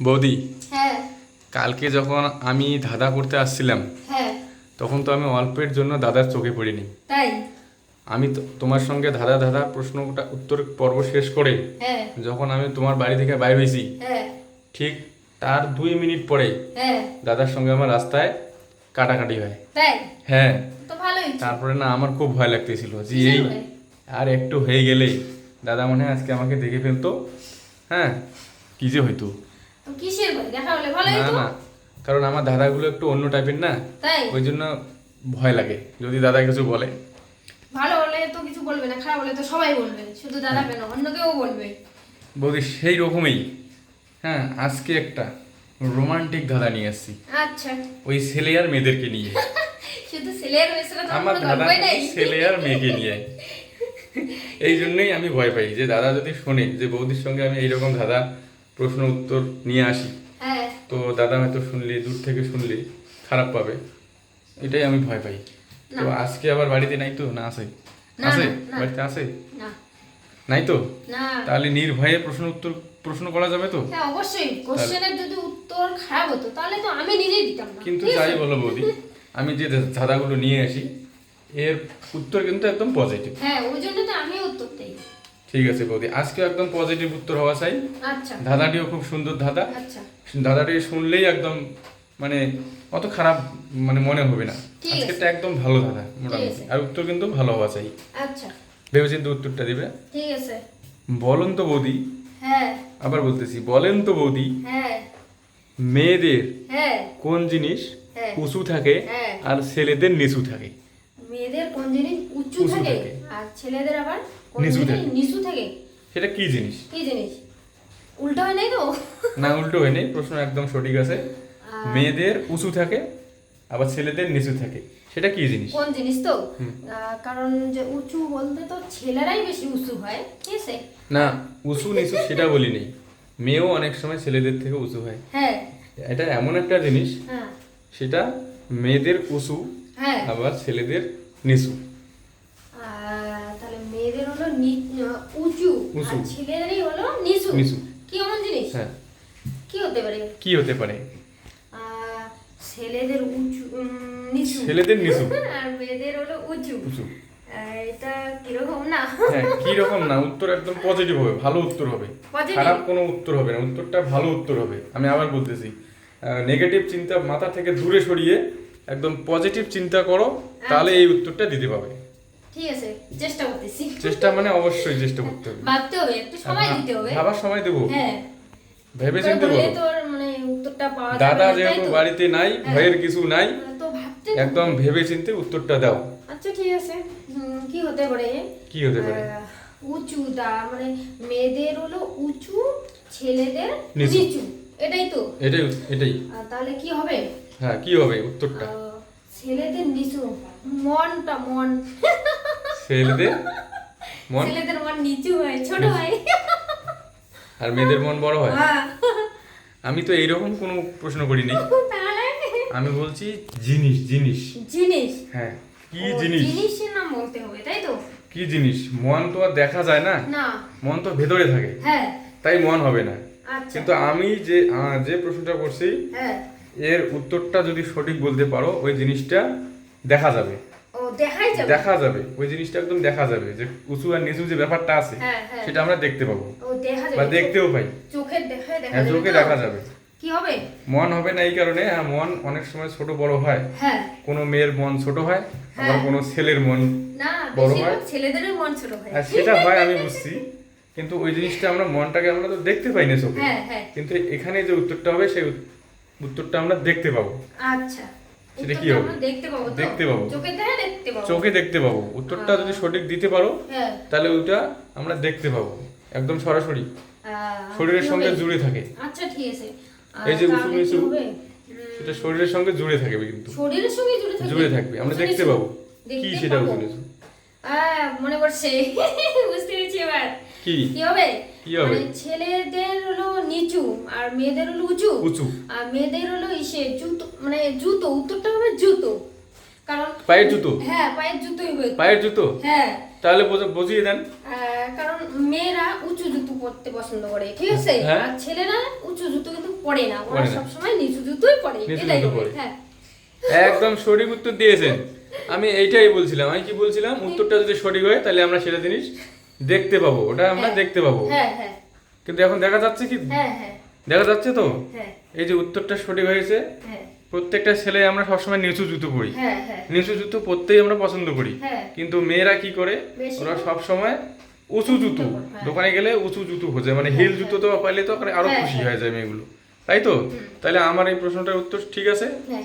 বৌদি হ্যাঁ। কালকে যখন আমি ধাঁধা করতে আসছিলাম হ্যাঁ। তখন তো আমি অল্পের জন্য দাদার চোখে পড়িনি। তাই? আমি তো তোমার সঙ্গে ধাঁধা ধাঁধা প্রশ্নটা উত্তর পর্ব শেষ করে হ্যাঁ। যখন আমি তোমার বাড়ি থেকে বাইরে হয়েছি হ্যাঁ। ঠিক তার দুই মিনিট পরে দাদার সঙ্গে আমার রাস্তায় কাটাকাটি হয়। হ্যাঁ। তারপরে না আমার খুব ভয় লাগতেছিল যে এই আর একটু হয়ে গেলে দাদা মনে হয় আজকে আমাকে দেখে ফেলতো। হ্যাঁ কি যে হইতো। কিসের ভয়? দেখা হলে ভালোই না না কারণ আমার দাদাগুলো একটু অন্য টাইপের না তাই? ওই জন্য ভয় লাগে যদি দাদা কিছু বলে। ভালো হলে তো কিছু বলবে না খারাপ হলে তো সবাই বলবে শুধু দাদা কেন অন্য কেউ বলবে। বৌদি সেই রকমই। হ্যাঁ আজকে একটা রোমান্টিক ধাঁধা নিয়ে আসছি। আচ্ছা। ওই ছেলে আর মেয়েদেরকে নিয়ে। শুধু হয়েছে না তো আমার দাদা ছেলে আর মেয়েকে নিয়ে। এই জন্যই আমি ভয় পাই যে দাদা যদি শোনে যে বৌদির সঙ্গে আমি এইরকম দাদা প্রশ্ন উত্তর নিয়ে আসি। হ্যাঁ। তো দাদা হয়তো শুনলি দূর থেকে শুনলি খারাপ পাবে। এটাই আমি ভয় পাই। তো আজকে আবার বাড়িতে নাই তো? না আছে। না, আছে? না, না। বাড়িতে আছে? না। নাই তো? তাহলে নির্ভয়ে প্রশ্ন উত্তর প্রশ্ন করা যাবে তো? হ্যাঁ অবশ্যই। কোশ্চেনের যদি উত্তর খারাপ হতো তাহলে তো আমি নিজেই দিতাম না। কিন্তু যাই? বলো বৌদি আমি যে ধাঁধাগুলো নিয়ে আসি এর উত্তর কিন্তু একদম পজিটিভ হ্যাঁ ওই জন্য তো আমি উত্তর দেই। ঠিক আছে বৌদি। আজকেও একদম পজিটিভ উত্তর হওয়া চাই। আচ্ছা। ধাঁধাটিও খুব সুন্দর ধাঁধা আচ্ছা। ধাঁধাটি শুনলেই একদম মানে অত খারাপ মানে মনে হবে না। ঠিক আজকেরটা একদম ভালো ধাঁধা মোটামুটি। আর উত্তর কিন্তু ভালো হওয়া চাই। আচ্ছা। ভেবেচিন্তে উত্তরটা দিবে। ঠিক আছে। বলেন তো বৌদি। হ্যাঁ। আবার বলতেছি বলেন তো বৌদি। হ্যাঁ। মেয়েদের হ্যাঁ। কোন জিনিস হ্যাঁ। উঁচু থাকে হ্যাঁ। আর ছেলেদের নিচু থাকে? মেয়েদের কোন জিনিস উঁচু থাকে। আর ছেলেদের আবার নিচু নিচু থাকে। সেটা কি জিনিস? কি জিনিস? উল্টো হয় নাই তো? না উল্টো হয়নি প্রশ্ন একদম সঠিক আছে। মেয়েদের উঁচু থাকে আবার ছেলেদের নিচু থাকে। সেটা কি জিনিস? কোন জিনিস তো? কারণ যে উঁচু বলতে তো ছেলেরাই বেশি উঁচু হয় ঠিক আছে? না উঁচু নিচু সেটা বলি নেই মেয়েও অনেক সময় ছেলেদের থেকে উঁচু হয়। হ্যাঁ। এটা এমন একটা জিনিস হ্যাঁ। সেটা মেয়েদের উঁচু হ্যাঁ। আবার ছেলেদের নিচু আহ, তাহলে মেয়েদের হলো নি- আহ, উঁচু। আর ছেলেদেরই হলো নিচু। নিচু। জিনিস? হ্যাঁ। কি হতে পারে? কি হতে পারে? ছেলেদের উঁচু নিচু। ছেলেদের নিচু। আর মেয়েদের হলো উঁচু। উঁচু। এটা কীরকম না? হ্যাঁ না? উত্তর একদম পজিটিভ হবে ভালো উত্তর হবে। খারাপ কোনো উত্তর হবে না উত্তরটা ভালো উত্তর হবে আমি আবার বলতেছি। নেগেটিভ চিন্তা মাথা থেকে দূরে সরিয়ে একদম পজিটিভ চিন্তা করো তাহলে এই উত্তরটা দিতে পাবে ঠিক আছে চেষ্টা করতেছি। চেষ্টা মানে অবশ্যই চেষ্টা করতে হবে। ভাবতে হবে একটু সময় দিতে হবে। ভাবার সময় দেবো। হ্যাঁ। ভেবে চিন্তে বলো। তোর মানে উত্তরটা পাওয়া যাবে দাদা যেহেতু বাড়িতে নাই হ্যাঁ। ভয়ের কিছু নাই তো ভাবতে একদম ভেবে চিন্তে উত্তরটা দাও। আচ্ছা ঠিক আছে। কি হতে পারে? কি হতে পারে? উঁচু দা মানে মেয়েদের হলো উঁচু ছেলেদের। নিচু। এটাই তো? এটাই এটাই। তাহলে কি হবে? হ্যাঁ কি হবে উত্তরটা? ছেলেদের নিচু। মনটা মন। ছেলেদের মন? ছেলেদের মন নিচু হয় ছোট হয়। আর মেয়েদের মন বড় হয়? হ্যাঁ। আমি তো এইরকম কোনো প্রশ্ন করিনি। আমি বলছি জিনিস জিনিস। জিনিস? হ্যাঁ। কি জিনিস? জিনিসের নাম বলতে হবে তাই তো? কি জিনিস? মন তো আর দেখা যায় না। না। মন তো ভেতরে থাকে। হ্যাঁ। তাই মন হবে না। আচ্ছা। কিন্তু আমি যে যে প্রশ্নটা করছি হ্যাঁ। এর উত্তরটা যদি সঠিক বলতে পারো ওই জিনিসটা দেখা যাবে। দেখাই যাবে। দেখা যাবে। ওই জিনিসটা একদম দেখা যাবে যে উঁচু আর নিচু যে ব্যাপারটা আছে হ্যাঁ হ্যাঁ। সেটা আমরা দেখতে পাবো। ও দেখা বা দেখতেও পাই। চোখের দেখায় দেখা হ্যাঁ চোখে দেখা যাবে। কি হবে? মন হবে না এই কারণে হ্যাঁ মন অনেক সময় ছোট বড় হয়। হ্যাঁ। কোনো মেয়ের মন ছোট হয় আবার। কোনো ছেলের মন না বড় হয়? ছেলেদেরই মন ছোট হয়। আর সেটা হয় আমি বুঝছি। কিন্তু ওই জিনিসটা আমরা মনটাকে আমরা তো দেখতে পাই না চোখে। হ্যাঁ হ্যাঁ। কিন্তু এখানে যে উত্তরটা হবে সেই উত্তরটা আমরা দেখতে পাবো। আচ্ছা। সেটা কি হবে? দেখতে পাবো দেখতে পাবো। চোখের দেখা দেখতে পাবো। চোখে দেখতে পাবো। উত্তরটা যদি সঠিক দিতে পারো হ্যাঁ। তাহলে ওইটা আমরা দেখতে পাবো। একদম সরাসরি। শরীরের সঙ্গে জুড়ে থাকে। আচ্ছা ঠিক আছে। এই যে উঁচু নিচু, সেটা শরীরের সঙ্গে জুড়ে থাকবে কিন্তু। শরীরের সঙ্গে জুড়ে থাকবে? জুড়ে থাকবে। আমরা দেখতে পাবো। কি সেটা? উঁচু নিচু? মনে পড়ছে। বুঝতে পেরেছি এবার। কি? কি হবে? কি হবে? মানে ছেলেদের হলো নিচু আর মেয়েদের হলো উঁচু। উঁচু। আর মেয়েদের হলো ইসে জুতো মানে জুতো উত্তরটা হবে জুতো। কারণ পায়ের জুতো? হ্যাঁ পায়ের জুতোই হবে পায়ের জুতো? হ্যাঁ। তাহলে বুঝিয়ে দেন। কারণ মেয়েরা উঁচু জুতো পরতে পছন্দ করে ঠিক আছে? হ্যাঁ। আর ছেলেরা উঁচু জুতো কিন্তু পরে না ওরা পরে না। সবসময় নিচু জুতোই পরে এটাই। হ্যাঁ। একদম সঠিক উত্তর দিয়েছেন। আমি এইটাই বলছিলাম আমি কি বলছিলাম? উত্তরটা যদি সঠিক হয় তাহলে আমরা সেটা জিনিস দেখতে পাবো ওটা আমরা হ্যাঁ। দেখতে পাবো। হ্যাঁ হ্যাঁ। কিন্তু এখন দেখা যাচ্ছে কি? হ্যাঁ হ্যাঁ। দেখা যাচ্ছে তো? হ্যাঁ। এই যে উত্তরটা সঠিক হয়েছে। হ্যাঁ। প্রত্যেকটা ছেলে আমরা সবসময় নিচু জুতো পরি। হ্যাঁ হ্যাঁ। নিচু জুতো পরতেই আমরা পছন্দ করি। হ্যাঁ। কিন্তু মেয়েরা কি করে? ওরা সবসময় উঁচু জুতো। দোকানে গেলে উঁচু জুতো খোঁজে। মানে হিল জুতো তো পাইলে তো আরও খুশি হ্যাঁ। যায় মেয়েগুলো। তাই তো? তাহলে আমার এই প্রশ্নটার উত্তর ঠিক আছে? হ্যাঁ।